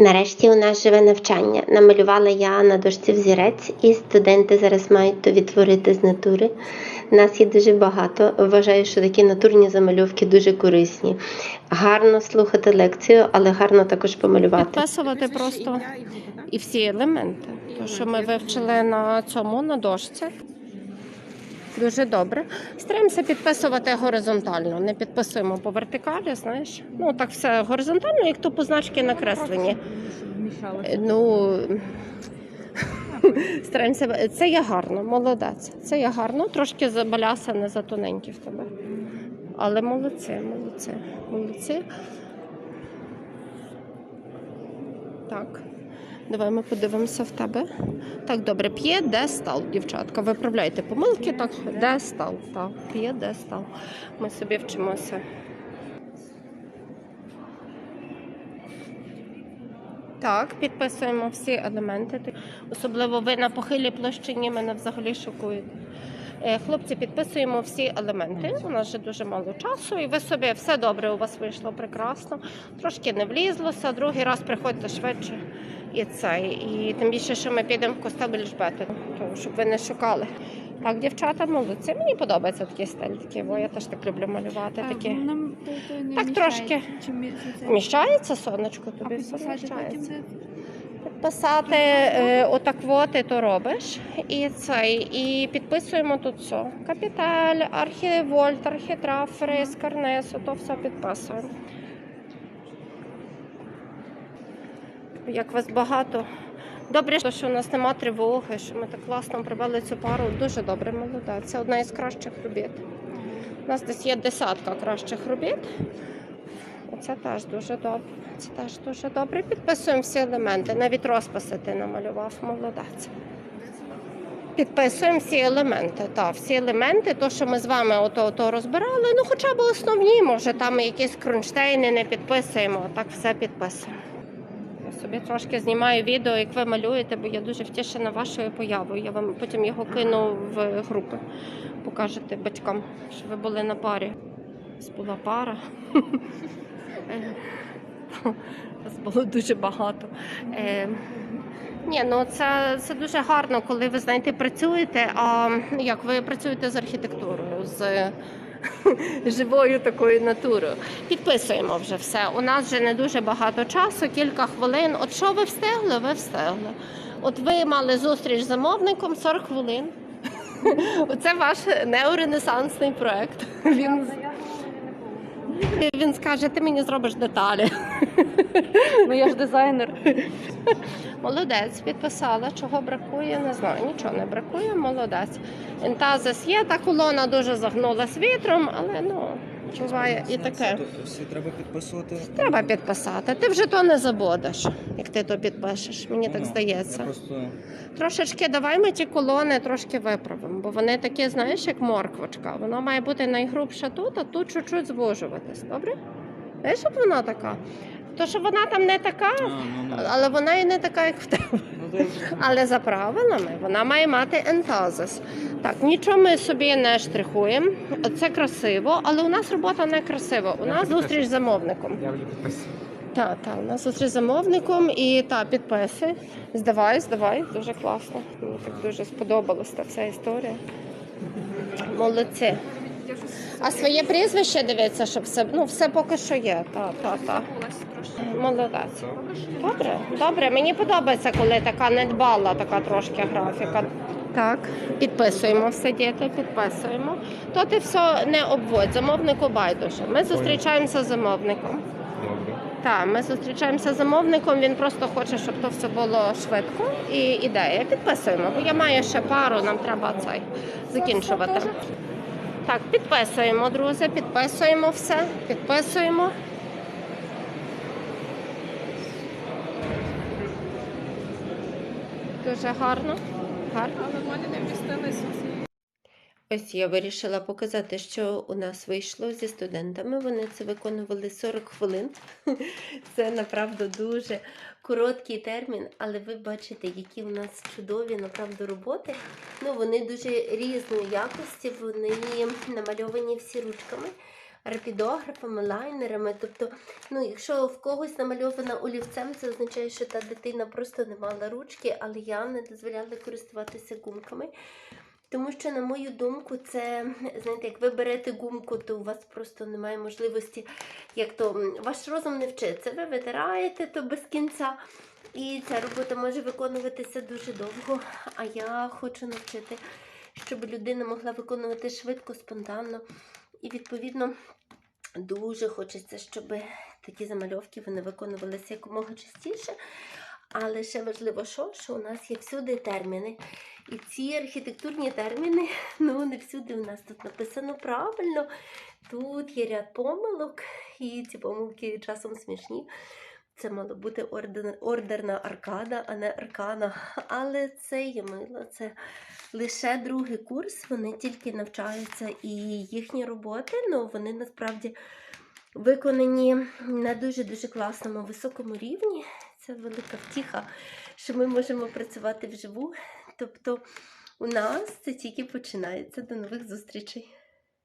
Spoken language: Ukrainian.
Нарешті у нас живе навчання. Намалювала я на дошці взірець, і студенти зараз мають то відтворити з натури. Нас є дуже багато. Вважаю, що такі натурні замальовки дуже корисні. Гарно слухати лекцію, але гарно також помалювати. Підписувати просто і всі елементи. То, що ми вивчили на цьому, на дошці. Дуже добре. Стараємося підписувати горизонтально, не підписуємо по вертикалі, знаєш. Ну так все горизонтально, як то позначки накреслені. Ну стараємося. Це є гарно, молодець. Це є гарно, трошки забаляса, не за тоненькі в тебе. Але молодці, молодці, молодці. Так. Давай ми подивимося в тебе. Так, добре, п'є, де стал, дівчатка. Виправляйте помилки, так, де стал. Так, п'є, де стал. Ми собі вчимося. Так, підписуємо всі елементи. Особливо ви на похилій площині мене взагалі шокуєте. Хлопці, підписуємо всі елементи. У нас вже дуже мало часу, і ви собі все добре у вас вийшло прекрасно. Трошки не влізлося, другий раз приходьте швидше. І це. І тим більше, що ми підемо в костел Бельжбети, тому щоб ви не шукали. Так, дівчата, молодці. Мені подобається такий стиль, такий, бо я теж так люблю малювати. Такі. Нам то, то не Так, трошки. Вміщається сонечко тобі? Все вміщається. Підписати е, отак от ти то робиш. І цей, і підписуємо тут все. Капіталь, архівольт, архітрав, фрис, карнес, то все підписуємо. Як вас багато. Добре, що у нас нема тривоги, що ми так класно провели цю пару. Дуже добре, молодець. Це одна із кращих робіт. У нас десь є десятка кращих робіт. Оце теж дуже добре. Це теж дуже добре. Підписуємо всі елементи. Навіть розписи ти намалював, молодець. Підписуємо всі елементи. Так, всі елементи, то, що ми з вами ото, розбирали, ну хоча б основні, може, там якісь кронштейни не підписуємо, так все підписуємо. Собі трошки знімаю відео, як ви малюєте, бо я дуже втішена вашою появою. Я вам потім його кину в групи. Покажете батькам, що ви були на парі. Нас була пара. Нас було дуже багато. Е, ні, ну це, це дуже гарно, коли ви знаєте, працюєте. А як ви працюєте з архітектурою, з живою такою натурою. Підписуємо вже все. У нас вже не дуже багато часу, кілька хвилин. От що ви встигли? Ви встигли. От ви мали зустріч з замовником 40 хвилин. Оце ваш неоренесансний проект. Він, він скаже, ти мені зробиш деталі. Ну я ж дизайнер. Молодець, підписала. Чого бракує, не знаю. Нічого не бракує, молодець. Інтазис є, та колона дуже загнулась вітром, але ну, буває і таке. Все треба підписувати. Треба підписати. Ти вже то не забудеш, як ти то підпишеш. Мені так Ну, здається. Трошечки давай ми ті колони трошки виправимо, бо вони такі, знаєш, як морквочка. Вона має бути найгрубша тут, а тут чуть-чуть звужуватись. Добре? Знаєш, щоб вона така. То, що вона там не така, ну, ну. але вона і не така, як в тебе. Але за правилами вона має мати ентазис. Так, нічого ми собі не штрихуємо. Це красиво, але у нас робота не красива. У нас зустріч з замовником. Я вже підписав. Так, так, у нас зустріч з замовником і та підписи. Здавай, здавай, дуже класно. Мені так дуже сподобалась та вся історія. Молодці. А своє прізвище дивіться, щоб все, ну, все поки що є. Та, та, та. Молодець. Добре, добре. Мені подобається, коли така недбала, така трошки графіка. Так, підписуємо все, діти, підписуємо. То ти все не обводь, замовнику байдуже. Ми зустрічаємося з замовником. Добре. Так, ми зустрічаємося з замовником. Він просто хоче, щоб то все було швидко. І ідея. Підписуємо. Бо я маю ще пару, нам треба цей закінчувати. Так, підписуємо, друзі, підписуємо все, підписуємо. Дуже гарно. Гарно. Але в мене не вмістилися. Ось я вирішила показати, що у нас вийшло зі студентами. Вони це виконували 40 хвилин. Це направду дуже короткий термін, але ви бачите, які у нас чудові направду роботи. Ну, вони дуже різної якості, вони намальовані всі ручками. Рапідографами, лайнерами. Тобто, ну, якщо в когось намальована олівцем, це означає, що та дитина просто не мала ручки, але я не дозволяла користуватися гумками. Тому що, на мою думку, це, знаєте, як ви берете гумку, то у вас просто немає можливості, як то ваш розум не вчиться. Ви витираєте то без кінця, і ця робота може виконуватися дуже довго. А я хочу навчити, щоб людина могла виконувати швидко, спонтанно. І відповідно дуже хочеться, щоб такі замальовки вони виконувалися якомога частіше. Але ще важливо, що, що у нас є всюди терміни. І ці архітектурні терміни, ну не всюди у нас тут написано правильно. Тут є ряд помилок, і ці помилки часом смішні. Це мало бути орден, ордерна аркада, а не аркана. Але це є мило, це лише другий курс, вони тільки навчаються, і їхні роботи, ну вони насправді виконані на дуже-дуже класному високому рівні. Це велика втіха, що ми можемо працювати вживу. Тобто у нас це тільки починається. До нових зустрічей.